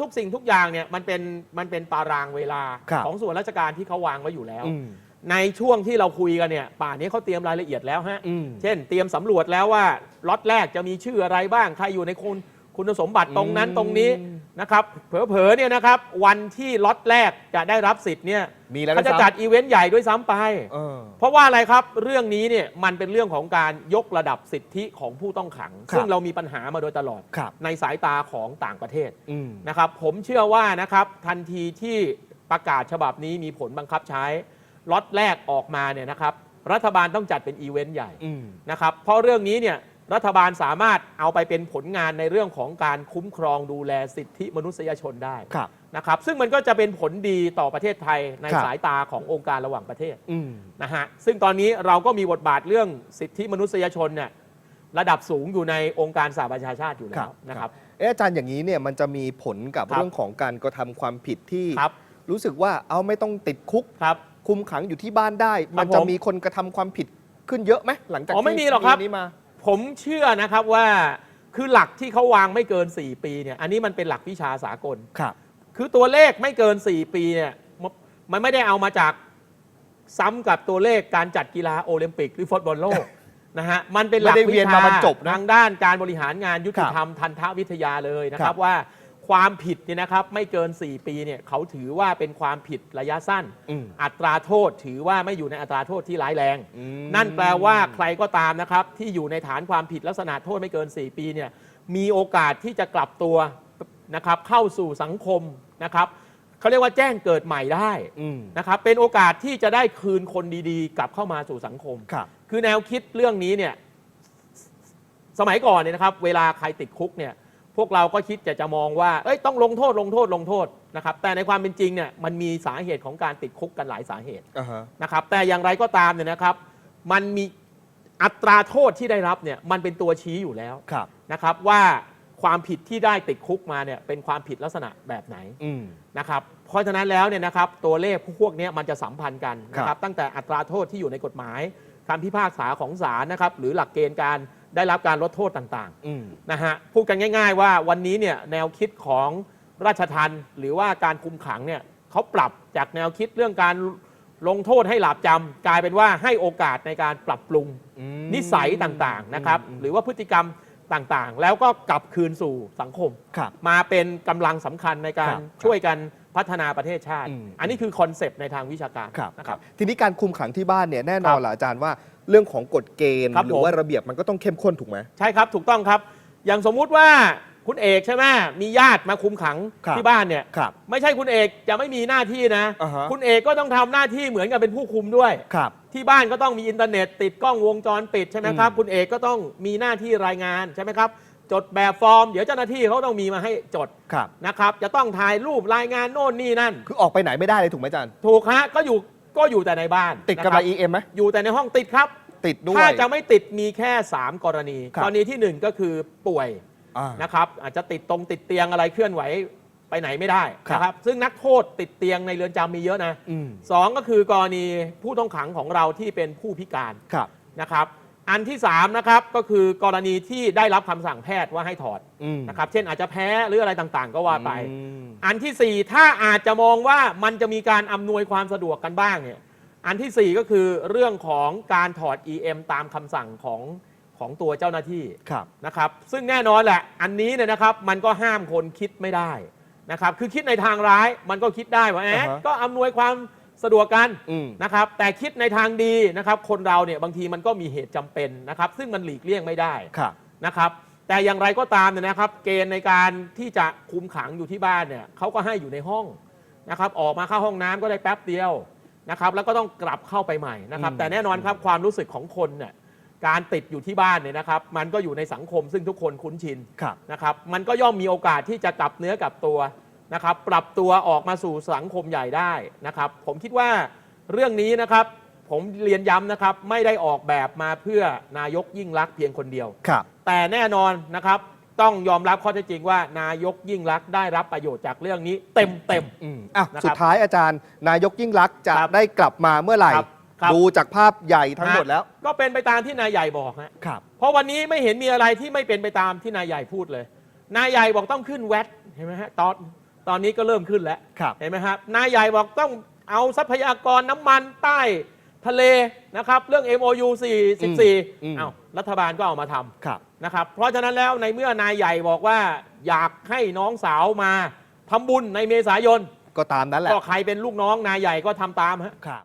ทุกสิ่งทุกอย่างเนี่ยมันเป็นมันเป็นตารางเวลาครับของส่วนราชการที่เขาวางไว้อยู่แล้ว อืม ในช่วงที่เราคุยกันเนี่ยป่านนี้เขาเตรียมรายละเอียดแล้วฮะ อืม เช่น เตรียมสำรวจแล้วว่าล็อตแรกจะมีชื่ออะไรบ้าง ใครอยู่ในคุณคุณสมบัติตรงนั้นอืมตรงนี้ นะครับเผลอๆเนี่ยนะครับวันที่ล็อตแรกจะได้รับสิทธิ์เนี่ยมีแล้วเขานะจะครับจัดอีเวนต์ใหญ่ด้วยซ้ำไป เออ เพราะว่าอะไรครับเรื่องนี้เนี่ยมันเป็นเรื่องของการยกระดับสิทธิของผู้ต้องขัง ครับซึ่งเรามีปัญหามาโดยตลอด ครับ ในสายตาของต่างประเทศอืม นะครับผมเชื่อว่านะครับทันทีที่ประกาศฉบับนี้มีผลบังคับใช้ล็อตแรกออกมาเนี่ยนะครับรัฐบาลต้องจัดเป็นอีเวนต์ใหญ่ อืม นะครับเพราะเรื่องนี้เนี่ย รัฐบาลสามารถเอาไปเป็นผลงานในเรื่องของการคุ้มครองดูแลสิทธิมนุษยชนได้ครับนะครับซึ่งมันก็จะเป็นผลดีต่อประเทศไทยในครับสายตาขององค์การระหว่างประเทศอืมนะฮะซึ่งตอนนี้เราก็มีบทบาทเรื่องสิทธิมนุษยชนเนี่ยระดับสูงอยู่ในองค์การสหประชาชาติอยู่แล้วนะครับเอะอาจารย์อย่างนี้เนี่ยมันจะมีผลกับครับเรื่องของการกระทำความผิดที่ครับรู้สึกว่าเอาไม่ต้องติดคุกครับคุมขังอยู่ที่บ้านได้ มันผมจะมีคนกระทำความผิดขึ้นเยอะไหมหลังจากอ๋อไม่ที่มีหรอกครับนี้มา ผมเชื่อนะครับว่าคือหลักที่เขาวางไม่เกิน 4 ปีเนี่ยอันนี้มันเป็นหลักวิชาสากล ครับ คือตัวเลขไม่เกิน 4 ปีเนี่ยมันมันไม่ได้เอามาจากซ้ำกับตัวเลขการจัดกีฬาโอลิมปิกหรือฟุตบอลโลก นะฮะมันเป็นหลักไม่ได้เวีวิยนชามาบรรจบนะทางด้านการบริหารงานยุติธรรมทันทวิทยาเลยนะคครัรับบว่า ความผิดเนี่ยนะครับไม่เกิน 4 ปีเนี่ยเขาถือว่าเป็นความผิดระยะสั้น อืมอัตราโทษถือว่าไม่อยู่ในอัตราโทษที่ร้ายแรง อืม นั่นแปลว่าใครก็ตามนะครับ ที่อยู่ในฐานความผิดลักษณะโทษไม่เกิน 4 ปีเนี่ยมีโอกาสที่จะกลับตัวนะครับเข้าสู่สังคมนะครับเขาเรียกว่าแจ้งเกิดใหม่ได้อืมนะครับเป็นโอกาสที่จะได้คืนคนดีๆ กลับเข้ามาสู่สังคม ครับ คือแนวคิดเรื่องนี้เนี่ยสมัยก่อนเนี่ยนะครับ เวลาใครติดคุกเนี่ย พวกเราก็คิดจะจะมองว่าเอ้ยต้องลงโทษลงโทษลงโทษนะครับแต่ในความเป็นจริงเนี่ยมันมีสาเหตุของการติดคุกกันหลายสาเหตุอ่าฮะนะครับแต่อย่างไรก็ตามเนี่ยนะครับ มันมีอัตราโทษที่ได้รับเนี่ยมันเป็นตัวชี้อยู่แล้วครับ นะครับว่าความผิดที่ได้ติดคุกมาเนี่ยเป็นความผิดลักษณะแบบไหน อืม นะครับเพราะฉะนั้นแล้วเนี่ยนะครับตัวเลขพวกเนี้ยมันจะสัมพันธ์กันนะคครัรับบตั้งแต่อัตราโทษที่อยู่ในกฎหมายคำพิพากษาของศาลนะครับหรือหลักเกณฑ์การ ได้รับการลดโทษต่างอืม ๆนะฮะพูดกันง่าย ๆ ว่าวันนี้เนี่ยแนวคิดของราชทันหรือว่าการคุมขังเนี่ยเขาปรับจากแนวคิดเรื่องการลงโทษให้หลาบจำกลายเป็นว่าให้โอกาสในการปรับปรุง อืม นิสัยต่างๆนะครับอืมหรือว่าพฤติกรรมต่างๆ แล้วก็กลับคืนสู่สังคม ครับมาเป็นกำลังสำคัญในการครับช่วยกันพัฒนาประเทศชาติ อืม อันนี้คือคอนเซปต์ในทางวิชาการครับนะคครัรับ บ ทีนี้การคุมขังที่บ้านเนี่ยแน่นอนครับแหละอาจารย์ว่า เรื่องของกฎเกณฑ์ ครับหรืผอมว่าระเบียบมันก็ต้องเข้มข้นถูกไหม ใช่ครับถูกต้องครับ อย่างสมมุติว่าคุณเอกใช่ไหมมีญาติมาคุมขังครับ ที่บ้านเนี่ย ครับ ไม่ใช่คุณเอกจะไม่มีหน้าที่นะ อ่าฮะ คุณเอกก็ต้องทำหน้าที่เหมือนกับเป็นผู้คุมด้วย ครับ ที่บ้านก็ต้องมีอินเทอร์เน็ตติดกล้องวงจรปิดใช่ไหมครับ อืม คุณเอกก็ต้องมีหน้าที่รายงานใช่ไหมครับ จดแบบฟอร์ม เดี๋ยวเจ้าหน้าที่เขาต้องมีมาให้จดครับ นะครับ จะต้องถ่ายรูปรายงานโน่นนี่นั่น คือออกไปไหนไม่ได้เลยถูกไหมอาจารย์ ถูกฮะก็อยู่ ก็อยู่แต่ในบ้านติดนะกับคไรรับเอ็มไหม อยู่แต่ในห้องติดครับ ติดด้วยถ้าจะไม่ติดมีแค่ 3 กรณี ครับ กรณีทีหนึ่1 ก็คือป่วยอ่า นะครับ อาจจะติดตรงติดเตียงอะไรเคลื่อนไหวไปไหนไม่ได้ครับ นะครับ ซึ่งนักโทษติดเตียงในเรือนจำมีเยอะนะอืมสองก็คือกรณีผู้ต้องขังของเราที่เป็นผู้พิการครับ นะครับ อันที่ 3 นะครับ ก็คือกรณีที่ได้รับคำสั่งแพทย์ว่าให้ถอดอืม นะครับ เช่นอาจจะแพ้หรืออะไรต่างๆ ก็ว่าไป อืม อันทีสี่ 4 ถ้าอาจจะมองว่ามันจะมีการอำนวยความสะดวกกันบ้างเนี่ย อันทีสี่ 4 ก็คือเรื่องของการถอด EM ตามคำสั่งของของตัวเจ้าหน้าที่ ครับ นะครับซึ่งแน่นอนแหละอันนี้เนี่ยนะครับมันก็ห้ามคนคิดไม่ได้นะครับคือคิดในทางร้ายมันก็คิดได้ว่าแหมอ่าฮะก็อำนวยความ สะดวกกันอืม นะครับ แต่คิดในทางดีนะครับ คนเราเนี่ยบางทีมันก็มีเหตุจำเป็นนะครับ ซึ่งมันหลีกเลี่ยงไม่ได้ ครับ นะครับแต่อย่างไรก็ตามเนี่ยนะครับ เกณฑ์ในการที่จะคุมขังอยู่ที่บ้านเนี่ยเขาก็ให้อยู่ในห้องนะครับออกมาเข้าห้องน้ำก็ได้แป๊บเดียวนะครับแล้วก็ต้องกลับเข้าไปใหม่นะครับ อืม แต่แน่นอนครับความรู้สึกของคนเนี่ยการติดอยู่ที่บ้านเนี่ยนะครับ มันก็อยู่ในสังคมซึ่งทุกคนคุ้นชินครับ นะครับมันก็ย่อมมีโอกาสที่จะกลับเนื้อกลับตัว นะครับปรับตัวออกมาสู่สังคมใหญ่ได้นะครับผมคิดว่าเรื่องนี้นะครับผมเรียนย้ำนะครับไม่ได้ออกแบบมาเพื่อนายกยิ่งรักษณ์เพียงคนเดียว ครับ แต่แน่นอนนะครับต้องยอมรับข้อเท็จจริงว่านายกยิ่งรักษณ์ได้รับประโยชน์จากเรื่องนี้เต็มเต็มอืมอะนะครับ สุดท้ายอาจารย์ นายกยิ่งรักษณ์จะครับได้กลับมาเมื่อไหร่ ครับครับ ดูจากภาพใหญ่ทั้งหมดแล้ว ก็เป็นไปตามที่นายใหญ่บอกฮะครับ เพราะวันนี้ไม่เห็นมีอะไรที่ไม่เป็นไปตามที่นายใหญ่พูดเลย นายใหญ่บอกต้องขึ้นแวดเห็นไหมฮะตอน ตอนนี้ก็เริ่มขึ้นแล้วครับ เห็นไหมครับนายใหญ่บอกต้องเอาทรัพยากรน้ำมันใต้ทะเลนะครับเรื่อง MOU อืม 44เอารัฐบาลก็เอามาทำ ครับ นะครับ เพราะฉะนั้นแล้วในเมื่อนายใหญ่บอกว่า อยากให้น้องสาวมาทำบุญในเมษายน ก็ตามนั้นแหละก็ใครเป็นลูกน้องนายใหญ่ก็ทำตามฮะ ครับ